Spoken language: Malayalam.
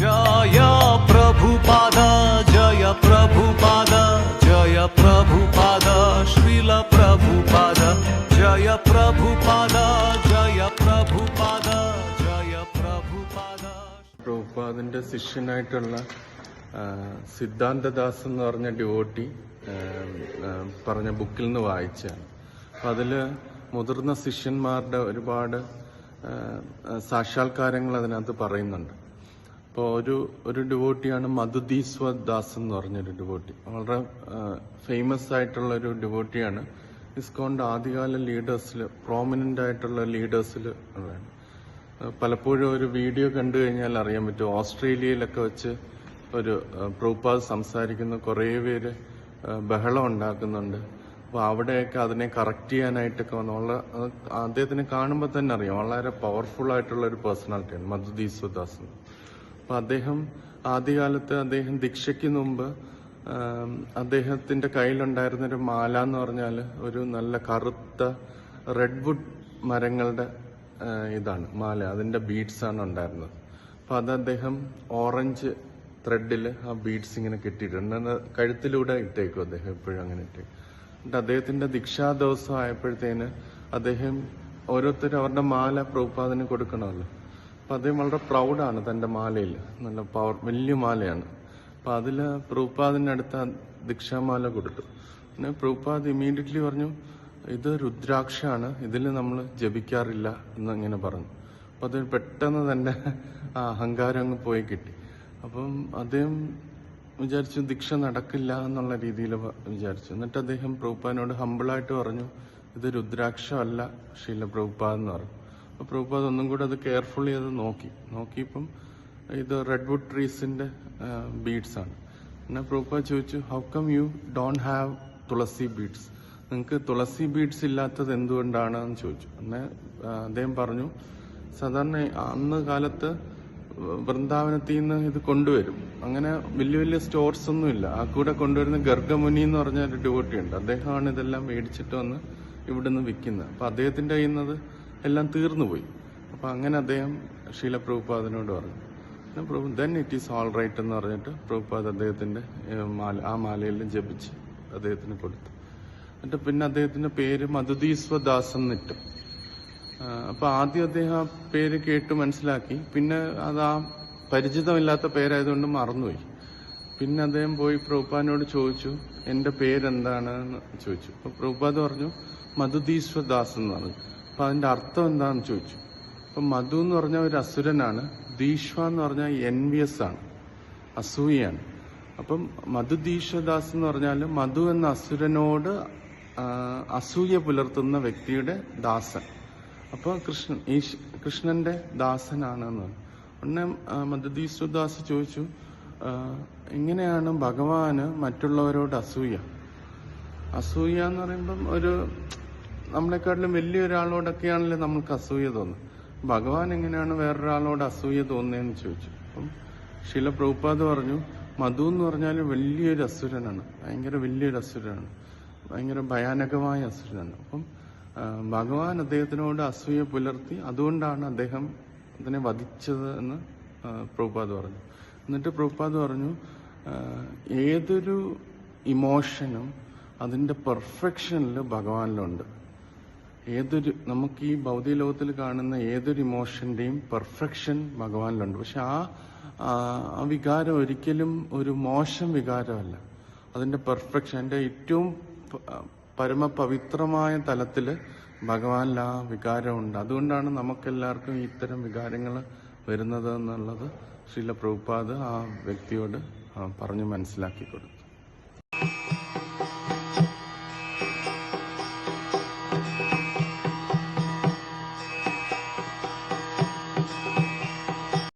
ജയ പ്രഭുപാദ ജയ പ്രഭുപാദ ജയ പ്രഭുപാദ പ്രഭുപാദ ജയ പ്രഭുപാദ ജയ പ്രഭുപാദ ജയ പ്രഭുപാദ പ്രഭുപാദന്റെ ശിഷ്യനായിട്ടുള്ള സിദ്ധാന്തദാസ് എന്ന് പറഞ്ഞ ഡിവോട്ടി പറഞ്ഞ ബുക്കിൽ നിന്ന് വായിച്ചാണ് അതിൽ അതിൽ മുതിർന്ന ശിഷ്യന്മാരുടെ ഒരുപാട് സാക്ഷാത്കാരങ്ങൾ അതിനകത്ത് പറയുന്നുണ്ട്. അപ്പോൾ ഒരു ഒരു ഡിവോട്ടിയാണ് മധുദീസ്വ ദാസ് എന്ന് പറഞ്ഞൊരു ഡിവോട്ടി. വളരെ ഫേമസ് ആയിട്ടുള്ള ഒരു ഡിവോട്ടിയാണ്. ഇസ്കോണിന്റെ ആദ്യകാല ലീഡേഴ്സിൽ പ്രോമിനന്റ് ആയിട്ടുള്ള ലീഡേഴ്സിൽ ഉള്ളതാണ്. പലപ്പോഴും ഒരു വീഡിയോ കണ്ടു കഴിഞ്ഞാൽ അറിയാൻ പറ്റും. ഓസ്ട്രേലിയയിലൊക്കെ വെച്ച് ഒരു ഏഹ് സംസാരിക്കുന്ന കുറേ പേര് ബഹളം ഉണ്ടാക്കുന്നുണ്ട്. അപ്പോൾ അവിടെയൊക്കെ അതിനെ കറക്റ്റ് ചെയ്യാനായിട്ടൊക്കെ വന്നുള്ള അദ്ദേഹത്തിനെ കാണുമ്പോൾ തന്നെ അറിയാം. വളരെ പവർഫുൾ ആയിട്ടുള്ള ഒരു പേഴ്സണാലിറ്റിയാണ് മധുദീ അപ്പോൾ അദ്ദേഹം ആദ്യകാലത്ത് അദ്ദേഹം ദീക്ഷയ്ക്ക് മുമ്പ് അദ്ദേഹത്തിന്റെ കയ്യിലുണ്ടായിരുന്ന ഒരു മാല എന്ന് പറഞ്ഞാൽ ഒരു നല്ല കറുത്ത റെഡ്വുഡ് മരങ്ങളുടെ ഇതാണ് മാല. അതിന്റെ ബീഡ്സ് ആണ് ഉണ്ടായിരുന്നത്. അപ്പൊ അത് അദ്ദേഹം ഓറഞ്ച് ത്രെഡിൽ ആ ബീഡ്സ് ഇങ്ങനെ കെട്ടിയിട്ടുണ്ട്. കഴുത്തിലൂടെ ഇട്ടേക്കും അദ്ദേഹം എപ്പോഴും അങ്ങനെ ഇട്ടേക്കും. എന്നിട്ട് അദ്ദേഹത്തിന്റെ ദീക്ഷാ ദിവസം ആയപ്പോഴത്തേന് അദ്ദേഹം ഓരോരുത്തരും അവരുടെ മാല പ്രൂപ്പാദിന് കൊടുക്കണമല്ലോ. അപ്പൊ അദ്ദേഹം വളരെ പ്രൗഡാണ് തന്റെ മാലയിൽ. നല്ല പവർ വലിയ മാലയാണ്. അപ്പം അതിൽ പ്രൂപ്പാദിന്റെ അടുത്ത് ദീക്ഷാമാല കൊടുത്തു. പിന്നെ പ്രൂപ്പാദ് ഇമീഡിയറ്റ്ലി പറഞ്ഞു ഇത് രുദ്രാക്ഷാണ് ഇതിൽ നമ്മൾ ജപിക്കാറില്ല എന്ന് ഇങ്ങനെ പറഞ്ഞു. അപ്പോൾ അദ്ദേഹം പെട്ടെന്ന് തന്നെ ആ അഹങ്കാരം അങ്ങ് പോയി കിട്ടി. അപ്പം അദ്ദേഹം വിചാരിച്ചു ദീക്ഷ നടക്കില്ല എന്നുള്ള രീതിയിൽ വിചാരിച്ചു. എന്നിട്ട് അദ്ദേഹം പ്രഭുപാദിനോട് ഹമ്പിളായിട്ട് പറഞ്ഞു ഇത് രുദ്രാക്ഷമല്ല ശീല പ്രഭുപാദ് എന്ന് പറഞ്ഞു. അപ്പൊ പ്രഭുപാദ് ഒന്നും കൂടെ അത് കെയർഫുള്ളി അത് നോക്കി. നോക്കിയപ്പം ഇത് റെഡ്വുഡ് ട്രീസിന്റെ ബീഡ്സ് ആണ്. പിന്നെ പ്രഭുപാദ് ചോദിച്ചു how come you don't have tulsi beads നിങ്ങൾക്ക് തുളസി ബീഡ്സ് ഇല്ലാത്തത് എന്തുകൊണ്ടാണ്? എന്ന് ചോദിച്ചു. പിന്നെ അദ്ദേഹം പറഞ്ഞു സാധാരണ അന്ന് കാലത്ത് വൃന്ദാവനത്തിൽ നിന്ന് ഇത് കൊണ്ടുവരും. അങ്ങനെ വലിയ വലിയ സ്റ്റോർസ് ഒന്നും ഇല്ല. ആ കൂടെ കൊണ്ടുവരുന്ന ഗർഗമുനി എന്ന് പറഞ്ഞ ഒരു ഡ്യൂട്ടി ഉണ്ട്. അദ്ദേഹമാണ് ഇതെല്ലാം മേടിച്ചിട്ട് വന്ന് ഇവിടുന്ന് വിൽക്കുന്നത്. അപ്പൊ അദ്ദേഹത്തിന്റെ കയ്യിൽ നിന്ന് എല്ലാം തീർന്നു പോയി അപ്പൊ അങ്ങനെ അദ്ദേഹം ശീല പ്രഭുപാദനോട് പറഞ്ഞു. Prabhu then it is all right എന്ന് പറഞ്ഞിട്ട് പ്രഭുപാദ് അദ്ദേഹത്തിന്റെ മാല ആ മാലയെല്ലാം ജപിച്ച് അദ്ദേഹത്തിന് കൊടുത്തു. എന്നിട്ട് പിന്നെ അദ്ദേഹത്തിന്റെ പേര് മധുദീസ്വദാസ് എന്നിട്ടു. ആ, അപ്പൊ ആദ്യം അദ്ദേഹം ആ പേര് കേട്ട് മനസ്സിലാക്കി. പിന്നെ അത് ആ പരിചിതമില്ലാത്ത പേരായതുകൊണ്ട് മറന്നുപോയി. പിന്നെ അദ്ദേഹം പോയി പ്രഭുപാദിനോട് ചോദിച്ചു എന്റെ പേരെന്താണ്? എന്ന് ചോദിച്ചു. അപ്പൊ പ്രഭുപാദ് പറഞ്ഞു മധുദീശ്വദാസ് എന്ന് പറഞ്ഞു. അപ്പൊ അതിന്റെ അർത്ഥം എന്താണെന്ന് ചോദിച്ചു. അപ്പൊ മധു എന്ന് പറഞ്ഞ ഒരു അസുരനാണ് ദീശ്വ എന്ന് പറഞ്ഞാൽ എൻവിയസ് ആണ് അസൂയാണ് അപ്പം മധുദീക്ഷദാസ് എന്ന് പറഞ്ഞാൽ മധു എന്ന അസുരനോട് അസൂയ പുലർത്തുന്ന വ്യക്തിയുടെ ദാസൻ. അപ്പോൾ കൃഷ്ണൻ ഈ കൃഷ്ണന്റെ ദാസനാണെന്ന്. ഉടനെ മധുദീശ്വദാസ് ചോദിച്ചു എങ്ങനെയാണ് ഭഗവാന് മറ്റുള്ളവരോട് അസൂയ? അസൂയ എന്ന് പറയുമ്പം ഒരു നമ്മളെക്കാട്ടിലും വലിയ ഒരാളോടൊക്കെയാണല്ലോ നമുക്ക് അസൂയ തോന്നുന്നത്? ഭഗവാൻ എങ്ങനെയാണ് വേറൊരാളോട് അസൂയ തോന്നുന്നതെന്ന് ചോദിച്ചു. അപ്പം ശില പ്രഭുപാദ് പറഞ്ഞു മധു എന്ന് പറഞ്ഞാൽ വലിയൊരു അസുരനാണ്. ഭയങ്കര വലിയൊരു അസുരനാണ്. ഭയങ്കര ഭയാനകമായ അസുരനാണ്. അപ്പം ഭഗവാൻ അദ്ദേഹത്തിനോട് അസൂയ പുലർത്തി അതുകൊണ്ടാണ് അദ്ദേഹം അതിനെ വധിച്ചത് എന്ന് പ്രഭുപാദ് പറഞ്ഞു. എന്നിട്ട് പ്രഭുപാദ് പറഞ്ഞു ഏതൊരു ഇമോഷനും അതിന്റെ പെർഫെക്ഷനിൽ ഭഗവാനിലുണ്ട്. ഏതൊരു നമുക്ക് ഈ ഭൗതിക ലോകത്തിൽ കാണുന്ന ഏതൊരു ഇമോഷന്റെയും പെർഫെക്ഷൻ ഭഗവാനിലുണ്ട്. പക്ഷെ ആ ആ വികാരം ഒരിക്കലും ഒരു മോശം വികാരമല്ല. അതിന്റെ പെർഫെക്ഷൻ അതിന്റെ ഏറ്റവും പരമപവിത്രമായ തലത്തിൽ ഭഗവാനിൽ ആ വികാരമുണ്ട്. അതുകൊണ്ടാണ് നമുക്കെല്ലാവർക്കും ഇത്തരം വികാരങ്ങൾ വരുന്നത് എന്നുള്ളത് ശ്രീല പ്രഭുപാദ് ആ വ്യക്തിയോട് പറഞ്ഞു മനസ്സിലാക്കി കൊടുത്തു